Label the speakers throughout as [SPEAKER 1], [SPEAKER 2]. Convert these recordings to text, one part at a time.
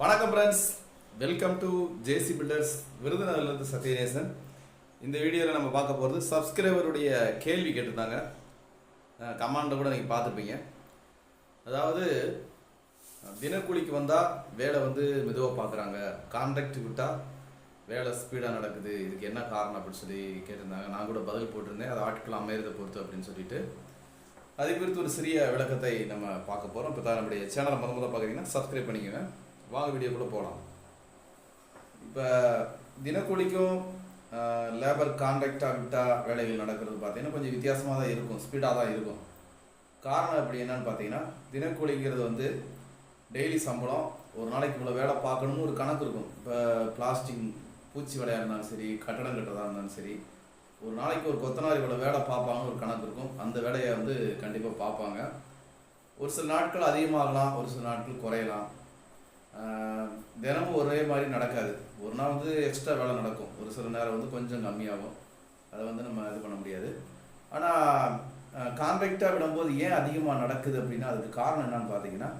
[SPEAKER 1] வணக்கம் friends welcome to JC builders விருதுநகர்லேருந்து Sathyanesan. இந்த வீடியோவில் நம்ம பார்க்க போகிறது சப்ஸ்கிரைபருடைய கேள்வி கேட்டிருந்தாங்க. கமாண்டை கூட நீங்கள் பார்த்துருப்பீங்க. அதாவது தினக்கூலிக்கு வந்தால் வேலை வந்து மெதுவாக பார்க்குறாங்க. கான்ட்ராக்ட் விட்டால் வேலை ஸ்பீடாக நடக்குது. இதுக்கு என்ன காரணம் அப்படின்னு சொல்லி கேட்டிருந்தாங்க. நான் கூட பதில் போட்டிருந்தேன். அது ஆட்கள் அமையறதை பொறுத்து அப்படின்னு சொல்லிட்டு. அதை குறித்து ஒரு சிறிய விளக்கத்தை நம்ம பார்க்க போகிறோம் இப்போ தான் நம்முடைய சேனலை முத முதல்ல பார்க்குறீங்கன்னா சப்ஸ்கிரைப் பண்ணிக்கோங்க. வாங்க கூட போகலாம் இப்போ தினக்கூலிக்கும் லேபர் கான்ட்ராக்டாக விட்டால் வேலைகள் நடக்கிறது பார்த்தீங்கன்னா கொஞ்சம் வித்தியாசமாக தான் இருக்கும் ஸ்பீடாக தான் இருக்கும். காரணம் எப்படி என்னன்னு பார்த்தீங்கன்னா தினக்கூலிங்கிறது வந்து டெய்லி சம்பளம் ஒரு நாளைக்கு இவ்வளோ வேலை பார்க்கணும்னு ஒரு கணக்கு இருக்கும். இப்போ பிளாஸ்டிக் பூச்சி வேலையாக இருந்தாலும் சரி கட்டடம் கட்டுறதா இருந்தாலும் சரி ஒரு நாளைக்கு ஒரு கொத்தனார் இவ்வளோ வேலை பார்ப்பாங்கன்னு ஒரு கணக்கு இருக்கும். அந்த வேலையை வந்து கண்டிப்பாக பார்ப்பாங்க. ஒரு சில நாட்கள் அதிகமாகலாம் ஒரு சில நாட்கள் குறையலாம். தினமும் ஒரே மாதிரி நடக்காது. ஒரு நாள் வந்து எக்ஸ்ட்ரா வேலை நடக்கும். ஒரு சில நேரம் வந்து கொஞ்சம் கம்மியாகும். அதை வந்து நம்ம இது பண்ண முடியாது. ஆனால் கான்ட்ராக்டாக விடும்போது ஏன் அதிகமாக நடக்குது அப்படின்னா அதுக்கு காரணம் என்னன்னு பார்த்தீங்கன்னா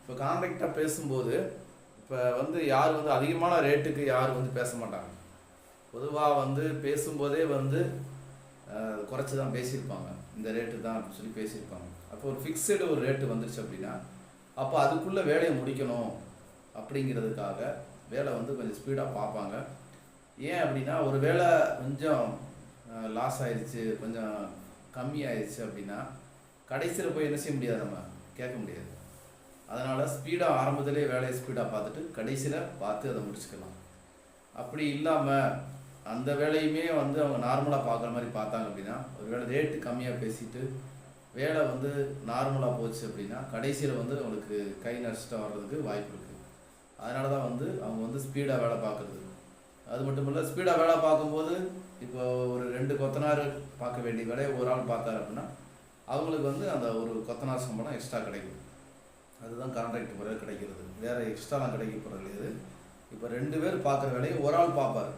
[SPEAKER 1] இப்போ கான்ட்ராக்டாக பேசும்போது இப்போ வந்து யார் வந்து அதிகமான ரேட்டுக்கு யாரும் வந்து பேச மாட்டாங்க. பொதுவாக வந்து பேசும்போதே வந்து குறைச்சி தான் பேசியிருப்பாங்க. இந்த ரேட்டு தான் அப்படின்னு சொல்லி பேசியிருப்பாங்க. அப்போ ஒரு ஃபிக்ஸடு ஒரு ரேட்டு வந்துருச்சு அப்படின்னா அப்போ அதுக்குள்ளே வேலையை முடிக்கணும். அப்படிங்கிறதுக்காக வேலை வந்து கொஞ்சம் ஸ்பீடாக பார்ப்பாங்க. ஏன் அப்படின்னா ஒரு வேலை கொஞ்சம் லாஸ் ஆயிடுச்சு கொஞ்சம் கம்மி ஆயிடுச்சு அப்படின்னா கடைசியில் போய் என்ன செய்ய முடியாது நம்ம? கேட்க முடியாது. அதனால் ஸ்பீடாக ஆரம்பத்திலே வேலையை ஸ்பீடாக பார்த்துட்டு கடைசியில் பார்த்து அதை முடிச்சுக்கலாம். அப்படி இல்லாமல் அந்த வேலையுமே வந்து அவங்க நார்மலாக பார்க்குற மாதிரி பார்த்தாங்க அப்படின்னா ஒரு வேலை ரேட்டு கம்மியாக பேசிட்டு வேலை வந்து நார்மலாக போச்சு அப்படின்னா கடைசியில் வந்து அவங்களுக்கு கை நஷ்டம் வர்றதுக்கு வாய்ப்பு இருக்குது அதனால தான் வந்து அவங்க வந்து ஸ்பீடாக வேலை பார்க்குறது. அது மட்டும் இல்லை ஸ்பீடாக வேலை பார்க்கும்போது இப்போ ஒரு ரெண்டு கொத்தனார் பார்க்க வேண்டிய வேலையை ஒரு ஆள் பார்த்தாரு அப்படின்னா அவங்களுக்கு வந்து அந்த ஒரு கொத்தனார் சம்பளம் எக்ஸ்ட்ரா கிடைக்கும். அதுதான் கான்ட்ராக்ட் முறையில் கிடைக்கிறது. வேறு எக்ஸ்ட்ராலாம் கிடைக்க போகிறது கிடையாது. இப்போ ரெண்டு பேர் பார்க்குற வேலையை ஒரு ஆள் பார்ப்பார்.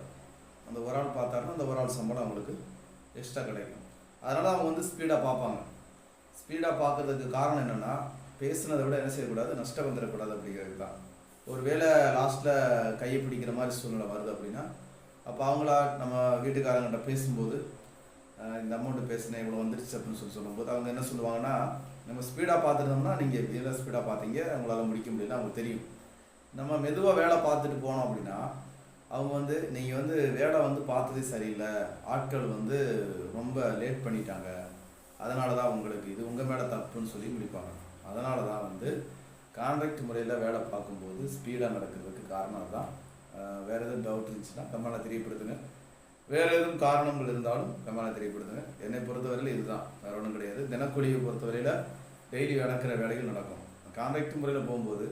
[SPEAKER 1] அந்த ஒரு ஆள் பார்த்தாருன்னா அந்த ஒரு ஆள் சம்பளம் அவங்களுக்கு எக்ஸ்ட்ரா கிடைக்கும். அதனால் அவங்க வந்து ஸ்பீடாக பார்ப்பாங்க. ஸ்பீடாக பார்க்கறதுக்கு காரணம் என்னென்னா பேசுனதை விட என்ன செய்யக்கூடாது? நஷ்டம் வந்துடக்கூடாது அப்படிங்கிறது தான் ஒரு வேளை லாஸ்ட்டில் கையை பிடிக்கிற மாதிரி சூழ்நிலை வருது அப்படின்னா அப்போ அவங்களா நம்ம வீட்டுக்காரங்கிட்ட பேசும்போது இந்த அமௌண்ட்டு பேசினேன் இவ்வளோ வந்துருச்சு அப்படின்னு சொல்லி சொல்லும்போது அவங்க என்ன சொல்லுவாங்கன்னா நம்ம ஸ்பீடாக பார்த்துருந்தோம்னா நீங்கள் எவ்வளோ ஸ்பீடாக பார்த்தீங்க உங்களால் முடிக்க முடியல அவங்களுக்கு தெரியும். நம்ம மெதுவாக வேலை பார்த்துட்டு போனோம் அப்படின்னா அவங்க வந்து நீங்கள் வந்து வேலை வந்து பார்த்ததே சரியில்லை ஆட்கள் வந்து ரொம்ப லேட் பண்ணிட்டாங்க அதனால தான் உங்களுக்கு இது உங்கள் மேலே தப்புன்னு சொல்லி முடிப்பாங்க. அதனால தான் வந்து கான்ட்ராக்ட் முறையில் வேலை பார்க்கும்போது ஸ்பீடாக நடக்கிறதுக்கு காரணம் தான் வேறு எதுவும் டவுட் இருந்துச்சுன்னா கம்மால தெரியப்படுத்துங்க. வேறு எதுவும் காரணங்கள் இருந்தாலும் கம்மால தெரியப்படுத்துங்க. என்னை பொறுத்தவரையில் இதுதான். வேறு ஒன்றும் கிடையாது. தினக்கூலியை பொறுத்தவரையில் டெய்லி நடக்கிற வேலைகள் நடக்கும். கான்ட்ராக்ட் முறையில் போகும்போது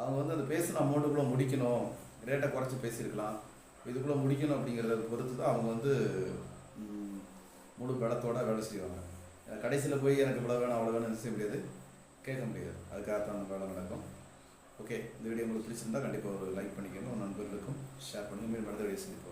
[SPEAKER 1] அவங்க வந்து அந்த பேசின அமௌண்ட்டுக்குள்ளே முடிக்கணும். ரேட்டை குறைச்சி பேசியிருக்கலாம். இதுக்குள்ளே முடிக்கணும் அப்படிங்கிறத பொறுத்து தான் அவங்க வந்து முழு பலத்தோடு வேலை செய்வாங்க. கடைசியில் போய் எனக்கு இவ்வளோ வேணும் அவ்வளோ வேணும்னு செய்ய முடியாது. கேட்க முடியாது. அதுக்காக தான் அந்த வேலை நடக்கும். ஓகே இந்த வீடியோ உங்களுக்கு பிடிச்சிருந்தா கண்டிப்பாக ஒரு லைக் பண்ணிக்கணும் நண்பர்களுக்கும் ஷேர் பண்ணுங்கள் மீண்டும் அடுத்த வீடியோ சந்திப்போம்.